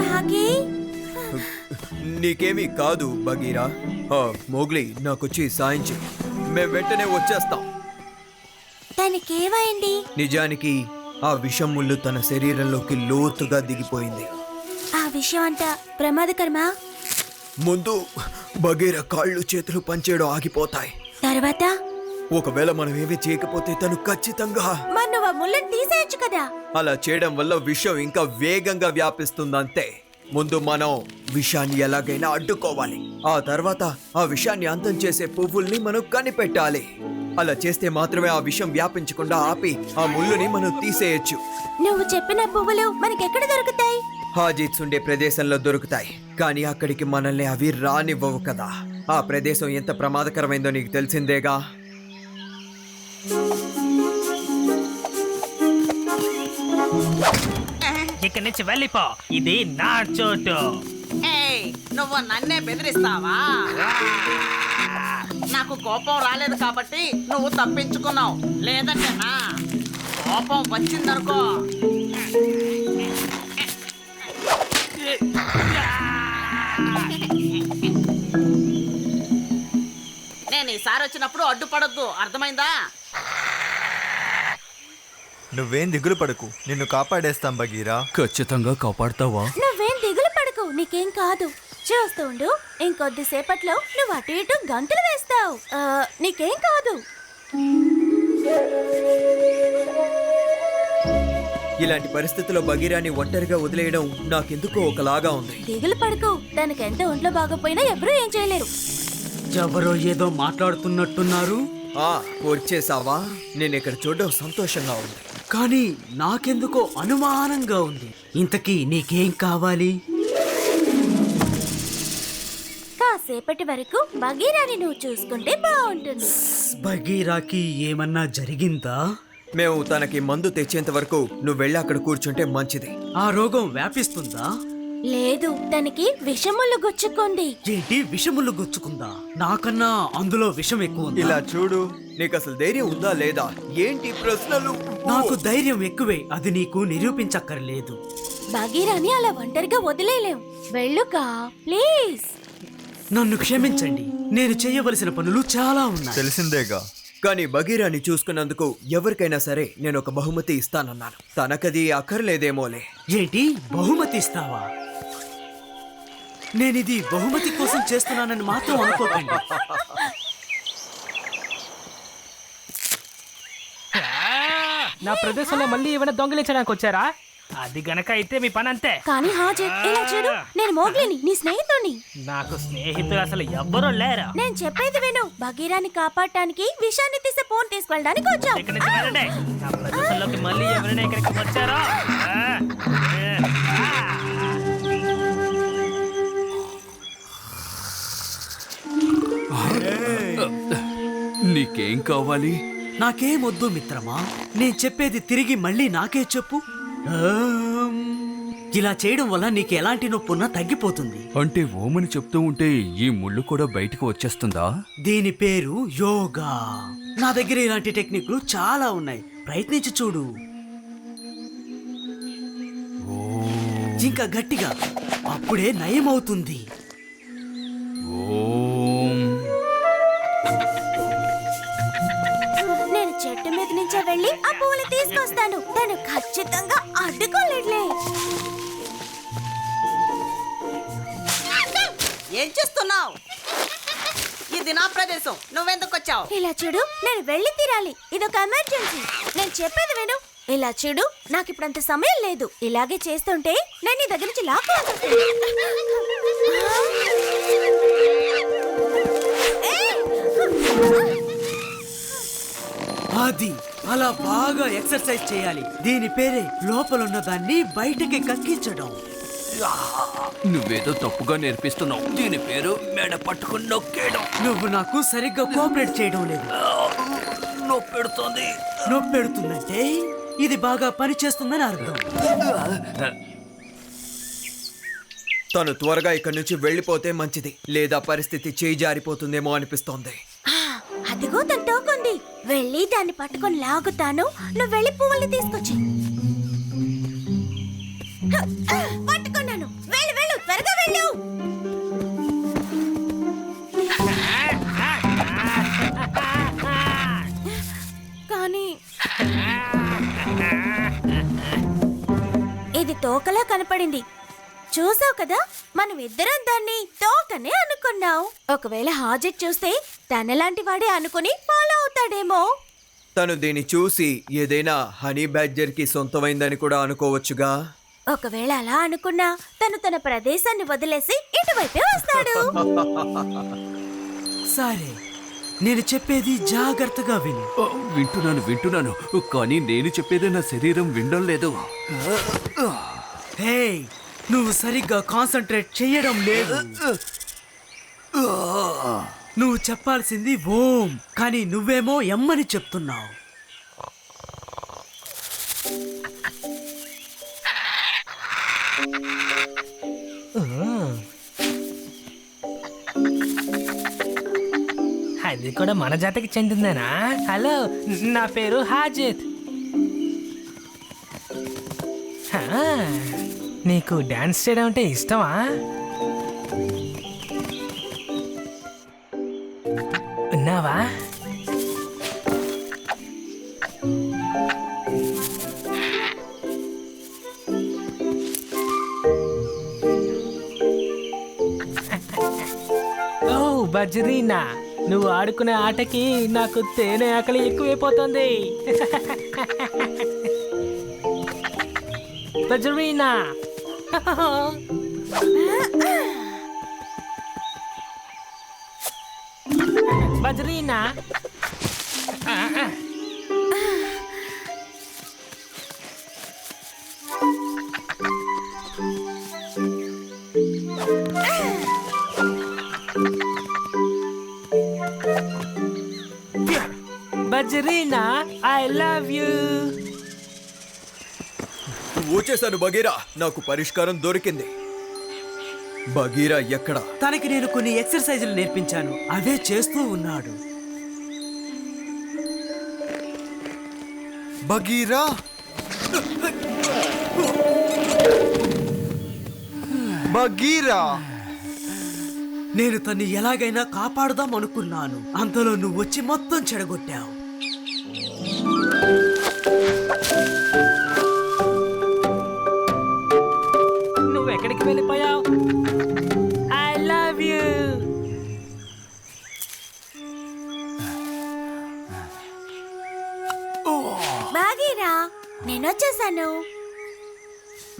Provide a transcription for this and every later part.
భాగి నీకేమీ కాదు బగీరా ఆ, మోగ్లీ నాకొచ్చి సాయం చెయ్యి మేం వెంటనే వచ్చేస్తాం. తనకేమైంది? నిజానికి ఆ విషం ముళ్ళు తన శరీరంలోకి లోతుగా దిగిపోయింది. ఆ విషయం అంతా ప్రమాదకరమా? ముందు బగీరా కాళ్ళు చేతులు పనిచేయడం ఆగిపోతాయి. తర్వాత? ఒకవేళ మనం ఏమీ చేయకపోతే తను ఖచ్చితంగా నువ్వు ఆ ముళ్ళని తీసేయచ్చు కదా. అలా చేయడం వల్ల విషం ఇంకా వేగంగా వ్యాపిస్తుందంతే. ముందు మనం విషాన్ని ఎలాగైనా అడ్డుకోవాలి. ఆ తర్వాత ఆ విషాన్ని అంతం చేసే పువ్వుల్ని మనం కనిపెట్టాలి. అలా చేస్తే మాత్రమే ఆ విషం వ్యాపించకుండా ఆపి ఆ ముళ్ళుని మనం తీసేయొచ్చు. నువ్వు చెప్పిన పువ్వులు మనకెక్కడ దొరుకుతాయి? హాజీత్స్ ఉండే ప్రదేశంలో దొరుకుతాయి. కానీ అక్కడికి మనల్ని అవి రానివ్వవు కదా. ఆ ప్రదేశం ఎంత ప్రమాదకరమైందో నీకు తెలిసిందేగా? ఇక్కడి నుంచి వెళ్ళిపో. ఇది నా చోటు. ఏయ్ నువ్వు నన్నే బెదిరిస్తావా? నాకు కోపం రాలేదు కాబట్టి నువ్వు తప్పించుకున్నావు. లేదంటే నా కోపం వచ్చిందనుకో. నేను ఈసారి వచ్చినప్పుడు అడ్డుపడొద్దు. అర్థమైందా? నువ్వేం దిగులు పడకు. నిన్ను కాపాడేస్తాం బగీరా ఖచ్చితంగా కాపాడతావా? నువ్వేం దిగులు పడకు. నీకేం కాదు. చూస్తూ ఉండు. ఇంకొద్దిసేపట్లో నువ్వు అటు ఇటు గంతులు వేస్తావు. ఆ, నీకేం కాదు. ఇలాంటి పరిస్థితుల్లో బగీరాని ఒంటరిగా వదిలేయడం నాకెందుకో ఒకలాగా ఉంది. దిగులు పడకు. తనకెంత ఒంట్లో బాగపోయినా ఎవరూ ఏం చేయలేరు. ఎవరో ఏదో మాట్లాడుతున్నట్టున్నారు? ఆ వచ్చేసావా నేను ఇక్కడ చూడడం సంతోషంగా ఉంది. కానీ నాకెందుకో అనుమానంగా ఉంది. ఇంతకీ నీకేం కావాలి? కాసేపటి వరకు బగీరాని నువ్వు చూసుకుంటే బాగుంటుంది. బగీరాకి ఏమన్నా జరిగిందా? మేము తనకి మందు తెచ్చేంత వరకు నువ్వు వెళ్ళి అక్కడ కూర్చుంటే మంచిది. ఆ రోగం వ్యాపిస్తుందా? లేదు తనకి విషములు గుచ్చుకుంది. ఏంటి విషములు గుచ్చుకుందా? నాకన్నా అందులో విషం ఎక్కువ ఉందా? ఇలా చూడు. నీకు అసలు ధైర్యం ఉందా లేదా? ఏంటి ప్రశ్నలు? నాకు ధైర్యం ఎక్కువే అది నీకు నిరూపించక్కర్లేదు. బగీరాని అలా ఒంటరిగా వదిలేలేం వెళ్ళుకా ప్లీజ్. నన్ను క్షమించండి నేను చేయవలసిన పనులు చాలా ఉన్నాయి. తెలిసిందేగా. కానీ బగీరాని చూసుకున్నందుకు ఎవరికైనా సరే నేను ఒక బహుమతి ఇస్తానన్నాను. తనకది అక్కర్లేదేమోలే. ఏంటి? బహుమతి ఇస్తావా? నేనిది బహుమతి కోసం చేస్తున్నానని మాత్రం అనుకోకండి. నా ప్రదేశంలో మళ్ళీ ఏమైనా దొంగిలించడానికి వచ్చారా? అది గనక అయితే మీ పని అంతే కానీ హాజర్ ఇలా చూడు నేను మోగ్లిని నీ స్నేహితుడిని నాకు స్నేహితులు అసలు ఎవ్వరూ లేరు? నేను చెప్పేది విను. బగీరాని కాపాడటానికి విషాన్ని తీసే ఫోన్ తీసుకెళ్ళడానికి వచ్చావు. ఇక్కడి నుంచి వెళ్ళండి. నా ప్రదేశంలోకి మళ్ళీ ఎవరైనా ఇక్కడికి వచ్చారో? ఆ, ఆ, నీకేం కావాలి? నాకేమొద్దు మిత్రమా? నేను చెప్పేది తిరిగి మళ్ళీ నాకే చెప్పు. ఇలా చేయడం వల్ల నీకు ఎలాంటి నొప్పున్నా తగ్గిపోతుంది. అంటే ఓమని చెప్తూ ఉంటే ఈ ముళ్ళు కూడా బయటకు వచ్చేస్తుందా? దీని పేరు యోగా. నా దగ్గర ఇలాంటి టెక్నిక్లు చాలా ఉన్నాయి. ప్రయత్నించి చూడు. ఇంకా గట్టిగా. అప్పుడే నయమవుతుంది. ఓం. వెళ్ళి ఆ పువ్వులు తీసుకొస్తాను. తను ఖచ్చితంగా అడ్డుకోలేట్లే ఏం చేస్తున్నావు? ఇది నా ప్రదేశం. నువ్వెందుకు వచ్చావు ఇలా చూడు నేను వెళ్ళి తీరాలి. ఇదొక ఎమర్జెన్సీ నేను చెప్పేది విను. ఇలా చూడు నాకు ఇప్పుడు అంత సమయం లేదు. ఇలాగే చేస్తుంటే నేను నీ దగ్గర నుంచి లాక్కోవాల్సి అది. అలా బాగా ఎక్సర్సైజ్ చేయాలి. దీని పేరే లోపలున్న దాన్ని బయటకి కక్కించడం. నువ్వేదో తప్పుగా నేర్పిస్తున్నావు. దీని పేరు మెడ పట్టుకుని నొక్కేయడం. నువ్వు నాకు సరిగ్గా కోఆపరేట్ చేయడం లేదు. నొప్పెడుతోంది. నొప్పెడుతుందంటే ఇది బాగా పనిచేస్తుందని అర్థం. తను త్వరగా ఇక్కడి నుంచి వెళ్ళిపోతే మంచిది. లేదా పరిస్థితి చేయి జారిపోతుందేమో అనిపిస్తోంది. అదిగో తన టోకుంది వెళ్ళి దాన్ని పట్టుకొని లాగుతాను. నువ్వు వెళ్ళి పువ్వుల్ని తీసుకొచ్చి. పట్టుకున్నాను. వెళ్ళు వెళ్ళు త్వరగా వెళ్ళు. కానీ ఇది తోకలా కనపడింది. చూసావు కదా? మనం ఇద్దరం దాన్ని తోకనే అనుకున్నాం ఒకవేళ హాజెట్ చూస్తే తనలాంటి వాడే అనుకుని ఫాలో అవుతాడేమో. తను దీన్ని చూసి ఏదైనా హనీ బ్యాడ్జర్కి సొంతమైందని కూడా అనుకోవచ్చుగా? ఒకవేళ అలా అనుకున్నా తను తన ప్రదేశాన్ని వదిలేసి ఇటువైపే వస్తాడు. సరే నేను చెప్పేది జాగ్రత్తగా విను. ఓ, వింటున్నాను వింటున్నాను. కానీ నేను చెప్పేది నా శరీరం వినడం లేదు. హే నువ్వు సరిగ్గా కాన్సన్ట్రేట్ చేయడం లేదు. నువ్వు చెప్పాల్సింది ఓం కానీ నువ్వేమో ఎమ్మని చెప్తున్నావు. అది కూడా మన జాతికి చెందిందేనా? హలో నా పేరు హాజిత్. నీకు డాన్స్ చేయడం అంటే ఇష్టమా? ఉన్నావా? ఓ బజ్రీనా నువ్వు ఆడుకునే ఆటకి నాకు తేనె ఆకలి ఎక్కువైపోతుంది. బజ్రీనా బజ్రీనా బజ్రీనా ఐ లవ్ యూ వచ్చేసాను బగీరా నాకు పరిష్కారం దొరికింది. బగీరా ఎక్కడ? తనకి నేను కొన్ని ఎక్సర్సైజులు నేర్పించాను. అవే చేస్తూ ఉన్నాడు. బగీరా బగీరా నేను తన్ని ఎలాగైనా కాపాడుదాం అనుకున్నాను. అంతలో నువ్వు వచ్చి మొత్తం చెడగొట్టావు.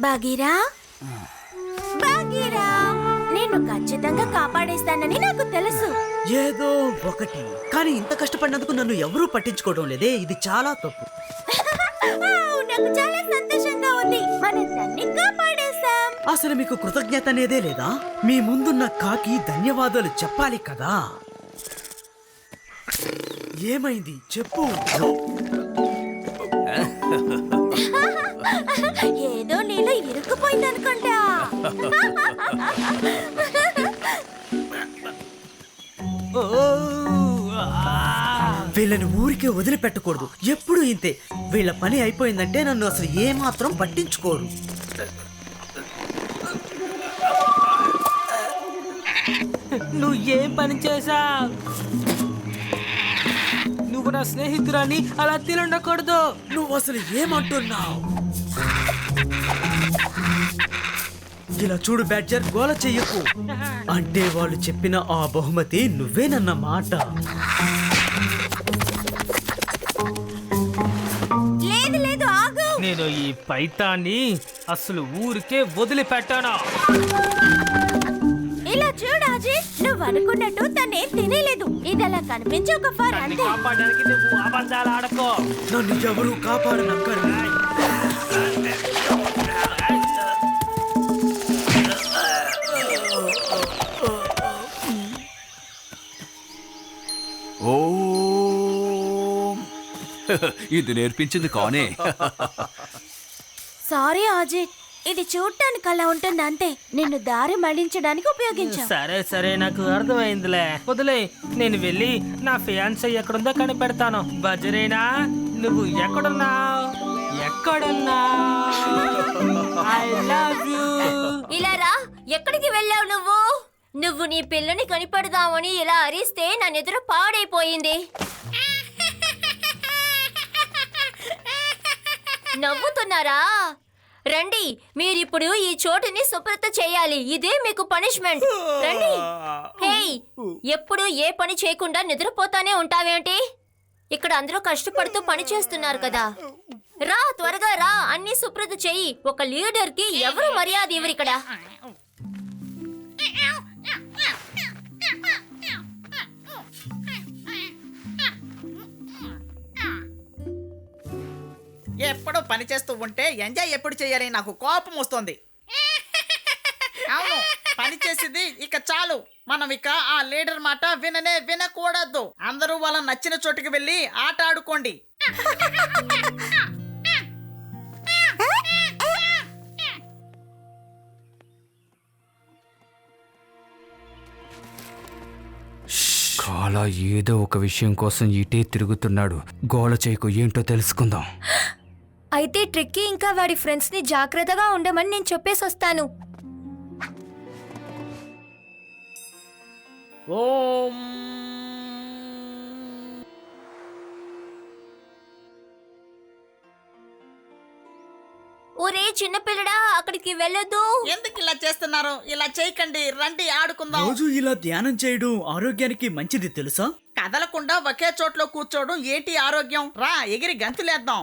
బాగీరా బాగీరా నేను ఖచ్చితంగా కాపాడేస్తానని నాకు తెలుసు. ఏదో ఒకటి. కానీ ఇంత కష్టపడినందుకు నన్ను ఎవరూ పట్టించుకోవడం లేదే. ఇది చాలా తప్పు. వావ్, నాకు చాలా సంతోషంగా ఉంది. మనం దాన్ని కాపాడేశాం. అసలు మీకు కృతజ్ఞత అనేదే లేదా? మీ ముందున్న కాకి ధన్యవాదాలు చెప్పాలి కదా? ఏమైంది? చెప్పు. ఏదో నీలో ఇరుక్కుపోయింది అనుకుంటా వీళ్ళని ఊరికే వదిలిపెట్టకూడదు. ఎప్పుడు ఇంతే. వీళ్ళ పని అయిపోయిందంటే నన్ను అసలు ఏమాత్రం పట్టించుకోరు. నువ్వు ఏం పని చేశావు నువ్వు నా స్నేహితురాని అలా తినుండకూడదు. నువ్వు అసలు ఏమంటున్నావు? ఇలా చూడు బ్యాడ్జర్ గోల చెయ్యకు. అంటే వాళ్ళు చెప్పిన ఆ బహుమతి నువ్వేనన్న మాట. లేదు లేదు ఆగు. నేను ఈ పైతాన్ని అసలు ఊరికే వదిలిపెట్టాను? అనుకున్నట్టు తనేం తినేలేదు. ఇది అలా కనిపించి ఒక ఫర్ దాన్ని అంతే. కాపాడడానికి నువ్వు అబద్ధాలు ఆడకో. నన్ను ఎవరు ఓం. ఇది నేర్పించింది కానే. సారీ అజిత్ ఇది చూడటానికి అలా ఉంటుంది అంతే. నిన్ను దారి మళ్ళించడానికి ఉపయోగించాం. సరే సరే నాకు అర్థమైందిలే. వదిలే నేను వెళ్ళి నా ఫియాన్సీ ఎక్కడుందో కనిపెడతాను. బజరేనా నువ్వు ఎక్కడున్నావు? ఎక్కడున్నావు? ఐ లవ్ యూ ఇలా రా ఎక్కడికి వెళ్ళావు నువ్వు? నువ్వు నీ పిల్లని కనిపెడదామని ఇలా అరిస్తే నా నిద్ర పాడైపోయింది. నవ్వుతున్నారా? రండి మీరిప్పుడు ఈ చోటుని శుభ్రత చేయాలి. ఇదే మీకు పనిష్మెంట్ రండి. ఎప్పుడు ఏ పని చేయకుండా నిద్రపోతానే ఉంటావేంటి? ఇక్కడ అందరూ కష్టపడుతూ పని చేస్తున్నారు కదా. రా త్వరగా రా. అన్ని శుభ్రత చెయ్యి ఒక లీడర్కి ఎవరు మర్యాద ఇవ్వరు ఇక్కడ? ఎప్పుడు పని చేస్తూ ఉంటే ఎంజాయ్ ఎప్పుడు చేయాలి నాకు కోపం వస్తుంది. అవును పని చేసింది ఇక చాలు. మనం ఇక ఆ లీడర్ మాట విననే వినకూడదు. అందరూ వాళ్ళ నచ్చిన చోటుకి వెళ్ళి ఆట ఆడుకోండి. కాలా ఏదో ఒక విషయం కోసం ఇటే తిరుగుతున్నాడు. గోల చేయకు ఏంటో తెలుసుకుందాం. అయితే ట్రిక్కీ ఇంకా వాడి ఫ్రెండ్స్ని జాగ్రత్తగా ఉండమని నేను చెప్పేసి వస్తాను ఓం. ఒరే చిన్నపిల్లడా అక్కడికి వెళ్ళొద్దు. ఎందుకు ఇలా చేస్తున్నారు? ఇలా చేయకండి రండి ఆడుకుందాం. రోజు ఇలా ధ్యానం చేయడం ఆరోగ్యానికి మంచిది తెలుసా? కదలకుండా ఒకే చోట్లో కూర్చోవడం ఏంటి ఆరోగ్యం? రా ఎగిరి గంతులేద్దాం.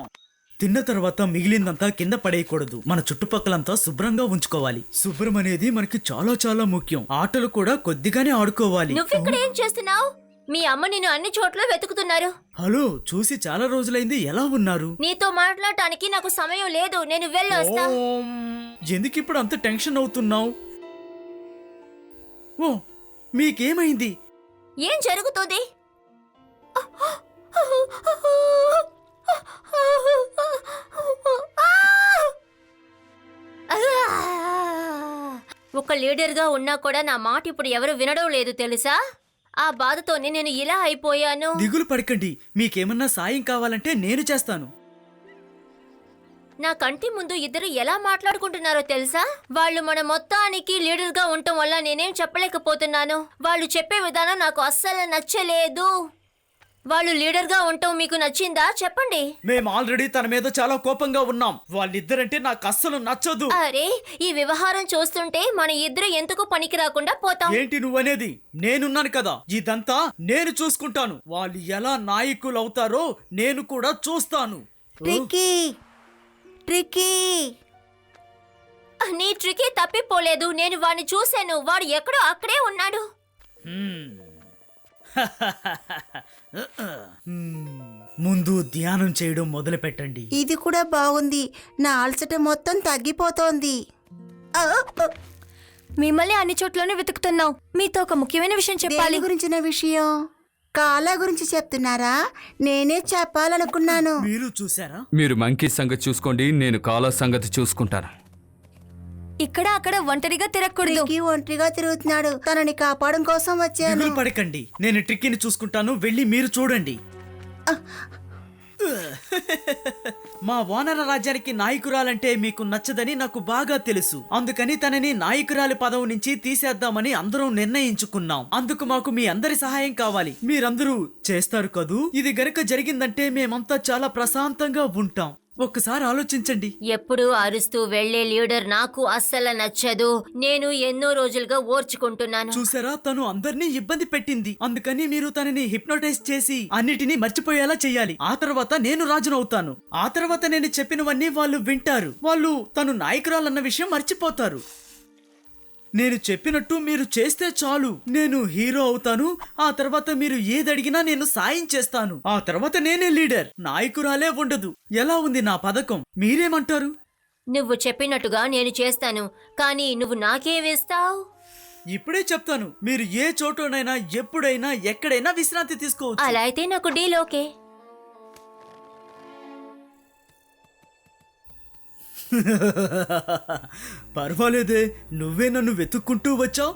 తిన్న తర్వాత మిగిలిందంతా కింద పడేయకూడదు. మన చుట్టుపక్కలంతా శుభ్రంగా ఉంచుకోవాలి. శుభ్రం అనేది మనకి చాలా చాలా ముఖ్యం. ఆటలు కూడా కొద్దిగానే ఆడుకోవాలి. నువ్విక్కడ ఏం చేస్తున్నావు? మీ అమ్మ నిన్ను అన్ని చోట్ల వెతుకుతున్నారు. హలో చూసి చాలా రోజులైంది. ఎలా ఉన్నారు? నీతో మాట్లాడటానికి నాకు సమయం లేదు. నేను వెళ్ళొస్తా. ఎందుకు ఇప్పుడు అంత టెన్షన్ అవుతున్నావు? ఓ మీకేమైంది? ఏం జరుగుతుంది? ఒక లీడర్గా ఉన్నా కూడా నా మాట ఇప్పుడు ఎవరు వినడం లేదు తెలుసా? ఆ బాధతోనే నేను ఇలా అయిపోయాను. దిగులు పడకండి. మీకేమన్నా సాయం కావాలంటే నేను చేస్తాను. నా కంటి ముందు ఇద్దరు ఎలా మాట్లాడుకుంటున్నారో తెలుసా? వాళ్ళు మన మొత్తానికి లీడర్గా ఉండటం వల్ల నేనేం చెప్పలేకపోతున్నాను. వాళ్ళు చెప్పే విధానం నాకు అస్సలు నచ్చలేదు. వాళ్ళు లీడర్గా ఉండటం మీకు నచ్చిందా? చెప్పండి. మేము ఆల్రెడీ తన మీద చాలా కోపంగా ఉన్నాం. వాళ్ళిద్దరంటే నాకు అస్సలు నచ్చదు. అరే ఈ వ్యవహారం చూస్తుంటే మన ఇద్దరు ఎందుకు పనికి రాకుండా పోతాం? ఏంటి నువ్వనేది? నేనున్నాను కదా. ఇదంతా నేను చూసుకుంటాను. వాళ్ళు ఎలా నాయకులు అవుతారో నేను కూడా చూస్తాను. ట్రిక్కీ! ట్రిక్కీ! నీ ట్రికే తప్పిపోలేదు. నేను వాడిని చూశాను. వాడు ఎక్కడో అక్కడే ఉన్నాడు. హ్మ్. ముందు ధ్యానం చేయడం మొదలు పెట్టండి ఇది కూడా బాగుంది. నా అలసట మొత్తం తగ్గిపోతోంది. మిమ్మల్ని అన్ని చోట్లోనే వెతుకుతున్నావు. మీతో ఒక ముఖ్యమైన విషయం చెప్పాలి. దేని గురించిన విషయం? కాలా గురించి చెప్తున్నారా? నేనే చెప్పాలనుకున్నాను. మీరు చూసారా మీరు మంకీ సంగతి చూసుకోండి నేను కాలా సంగతి చూసుకుంటాను. ఇక్కడ అక్కడ ఒంటరిగా తిరగకూడదు. ట్రిక్కీ ఒంటరిగా తిరుగుతున్నాడు. తనని కాపాడడం కోసం వచ్చాను. దిగులు పడకండి. నేను ట్రిక్కీని చూసుకుంటాను. వెళ్ళి మీరు చూడండి. మా వానర రాజ్యానికి నాయకురాలంటే మీకు నచ్చదని నాకు బాగా తెలుసు. అందుకని తనని నాయకురాలి పదవి నుంచి తీసేద్దామని అందరం నిర్ణయించుకున్నాం. అందుకు మాకు మీ అందరి సహాయం కావాలి. మీరందరూ చేస్తారు కదూ? ఇది గనుక జరిగిందంటే మేమంతా చాలా ప్రశాంతంగా ఉంటాం. ఒక్కసారి ఆలోచించండి. ఎప్పుడు అరుస్తూ వెళ్ళే లీడర్ నాకు అస్సలు నచ్చదు. నేను ఎన్నో రోజులుగా ఓర్చుకుంటున్నాను. చూసారా? తను అందరినీ ఇబ్బంది పెట్టింది. అందుకని మీరు తనని హిప్నోటైజ్ చేసి అన్నిటినీ మర్చిపోయేలా చేయాలి. ఆ తర్వాత నేను రాజునవుతాను. ఆ తర్వాత నేను చెప్పినవన్నీ వాళ్ళు వింటారు. వాళ్ళు తను నాయకురాలన్న విషయం మర్చిపోతారు. నేను చెప్పినట్టు మీరు చేస్తే చాలు. నేను హీరో అవుతాను. ఆ తర్వాత మీరు ఏదడిగినా నేను సాయం చేస్తాను. ఆ తర్వాత నేనే లీడర్. నాయకురాలే ఉండదు. ఎలా ఉంది నా పథకం? మీరేమంటారు? నువ్వు చెప్పినట్టుగా నేను చేస్తాను. కానీ నువ్వు నాకేమిస్తావు ఇప్పుడే చెప్తాను. మీరు ఏ చోటనైనా ఎప్పుడైనా ఎక్కడైనా విశ్రాంతి తీసుకోవచ్చు. అలా అయితే నాకు డీల్ ఓకే. పర్వాలేదే నువ్వే నన్ను వెతుక్కుంటూ వచ్చావు.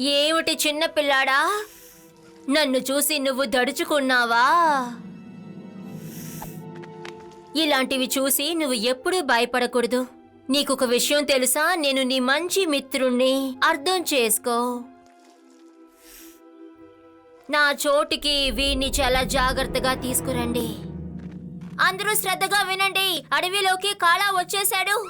ఏమిటి చిన్న పిల్లాడా? నన్ను చూసి నువ్వు దడుచుకున్నావా? ఇలాంటివి చూసి నువ్వు ఎప్పుడూ భయపడకూడదు. నీకొక విషయం తెలుసా? నేను నీ మంచి మిత్రుణ్ణి. అర్థం చేసుకో. నా చోటికి వీణ్ణి చాలా జాగ్రత్తగా తీసుకురండి. అందరూ శ్రద్ధగా వినండి. అడవిలోకి కాళా వచ్చేశాడు.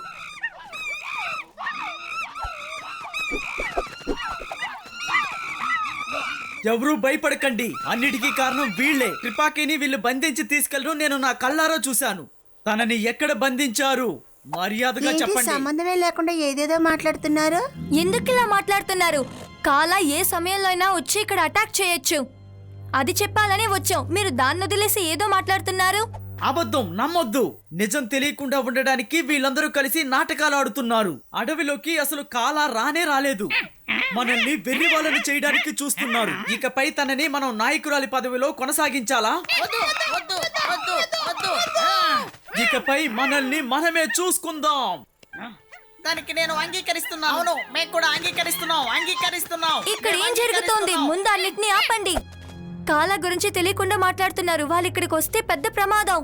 ఎవరూ భయపడకండి. అన్నిటికీ కారణం వీళ్ళే. త్రిపాకిని వీళ్ళు బంధించి తీసుకెళ్ళడం నేను నా కళ్ళారా చూశాను. తనని ఎక్కడ బంధించారు? మర్యాదగా ఏంటి చెప్పండి. సంబంధమే లేకుండా ఏదేదో మాట్లాడుతున్నారు? ఎందుకు ఇలా మాట్లాడుతున్నారు? కాలా ఏ సమయంలో అయినా వచ్చి ఇక్కడ అటాక్ చేయొచ్చు. అది చెప్పాలని వచ్చాం. మీరు దాన్ని వదిలేసి ఏదో మాట్లాడుతున్నారు? అబద్ధం నమ్మొద్దు. నిజం తెలియకుండా ఉండడానికి వీళ్ళందరూ కలిసి నాటకాలు ఆడుతున్నారు. అడవిలోకి అసలు కాలా రానే రాలేదు. మనల్ని వెర్రి వాళ్ళని చేయడానికి చూస్తున్నారు. ఇకపై తనని మనం నాయకురాలి పదవిలో కొనసాగించాలా? ఇకపై మనల్ని మనమే చూసుకుందాం. దానికి నేను అంగీకరిస్తున్నాను. అవును మేము కూడా అంగీకరిస్తున్నాం అంగీకరిస్తున్నాం. ఇక్కడ ఏం జరుగుతోంది. ముందు అన్నిటినీ ఆపండి. కాలా గురించి తెలియకుండా మాట్లాడుతున్నారు. వాళ్ళు ఇక్కడికి వస్తే పెద్ద ప్రమాదం.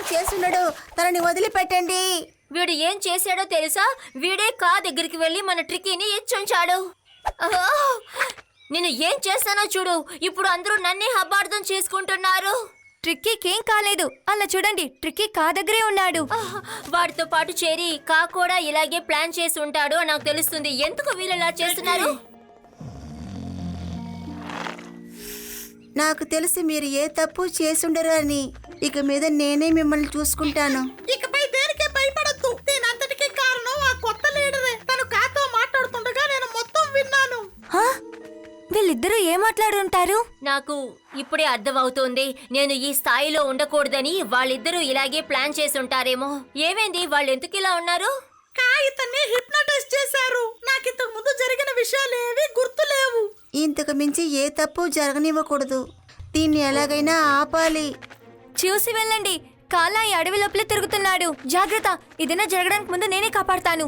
ఏం చేస్తున్నాడు? తనని వదిలిపెట్టండి. వీడు ఏం చేశాడో తెలుసా? వీడే కా దగ్గరికి వెళ్ళి మన ట్రిక్కీని ఇచ్చుంచాడు! నేను ఏం చేస్తానో చూడు. ఇప్పుడు అందరూ నన్నే హబార్థం చేసుకుంటున్నారు. ట్రిక్కీకి కాలేదు. అలా చూడండి ట్రిక్కీ కా దగ్గరే ఉన్నాడు! వాడితో పాటు చేరి కా కూడా ఇలాగే ప్లాన్ చేసి ఉంటాడు అని నాకు తెలుస్తుంది. ఎందుకు వీళ్ళు ఇలా చేస్తున్నారు? నాకు తెలిసి మీరు ఏ తప్పు చేసుండరు అని. ఇక మీద నేనే మిమ్మల్ని చూసుకుంటాను. ఇకపై దేనికే భయపడద్దు. దీని అంతటికీ కారణం ఆ కొత్త లీడరే. తను కాతో మాట్లాడుతుండగా నేను మొత్తం విన్నాను. హా? వీళ్ళిద్దరూ ఏం మాట్లాడుంటారు? నాకు ఇప్పుడే అర్థమవుతోంది. నేను ఈ స్థాయిలో ఉండకూడదని వాళ్ళిద్దరూ ఇలాగే ప్లాన్ చేసి ఉంటారేమో ఏమైంది? వాళ్ళు ఎందుకు ఇలా ఉన్నారు? కాగితాన్ని హిప్నటైజ్ చేశారు. నాకు ఇంతకు ముందు జరిగిన విషయాలు ఏవి గుర్తులేవు. ఇంతకు మించి ఏ తప్పు జరగనివ్వకూడదు. దీన్ని ఎలాగైనా ఆపాలి. చూసి వెళ్ళండి. కాలా ఈ అడవి లోపలే తిరుగుతున్నాడు. జాగ్రత్త ఇదైనా జరగడానికి ముందు నేనే కాపాడతాను.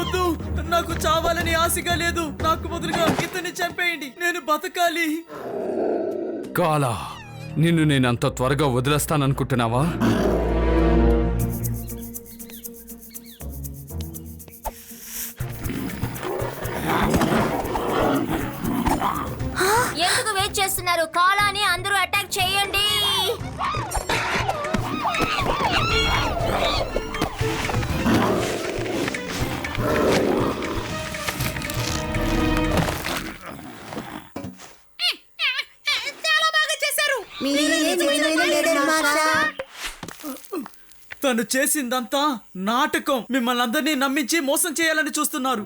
వద్దు. నాకు చావాలని ఆశగా లేదు. నాకు బదులుగా ఇతన్ని చంపేయండి. నేను బతకాలి. కాలా నిన్ను నేను అంత త్వరగా వదిలేస్తాననుకుంటున్నావా? తను చేసిందంతా నాటకం. మిమ్మల్ని అందరినీ నమ్మించి మోసం చేయాలని చూస్తున్నారు.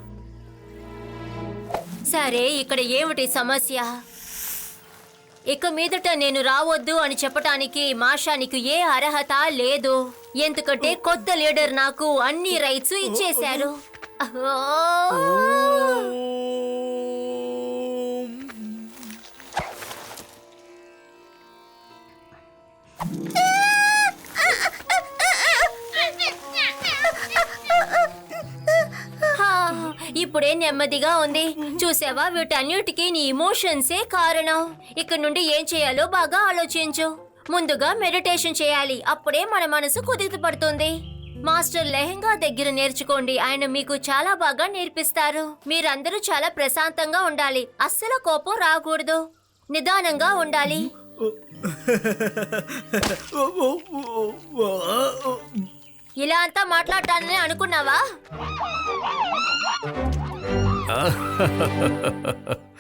సరే ఇక్కడ ఏమిటి సమస్య? ఇక మీదట నేను రావద్దు అని చెప్పటానికి మాషా నీకు ఏ అర్హత లేదు. ఎందుకంటే కొత్త లీడర్ నాకు అన్ని రైట్స్ ఇచ్చేశారు. ఇప్పుడే నెమ్మదిగా ఉంది చూసావా వీటన్నిటికీ నీ ఇమోషన్సే కారణం ఇక్కడ నుండి ఏం చేయాలో బాగా ఆలోచించు ముందుగా మెడిటేషన్ చేయాలి అప్పుడే మన మనసు కుదితపడుతుంది మాస్టర్ లెహంగా దగ్గర నేర్చుకోండి ఆయన మీకు చాలా బాగా నేర్పిస్తారు మీరందరూ చాలా ప్రశాంతంగా ఉండాలి అస్సలు కోపం రాకూడదు నిదానంగా ఉండాలి ఇలా అంతా మాట్లాడటానని అనుకున్నావా?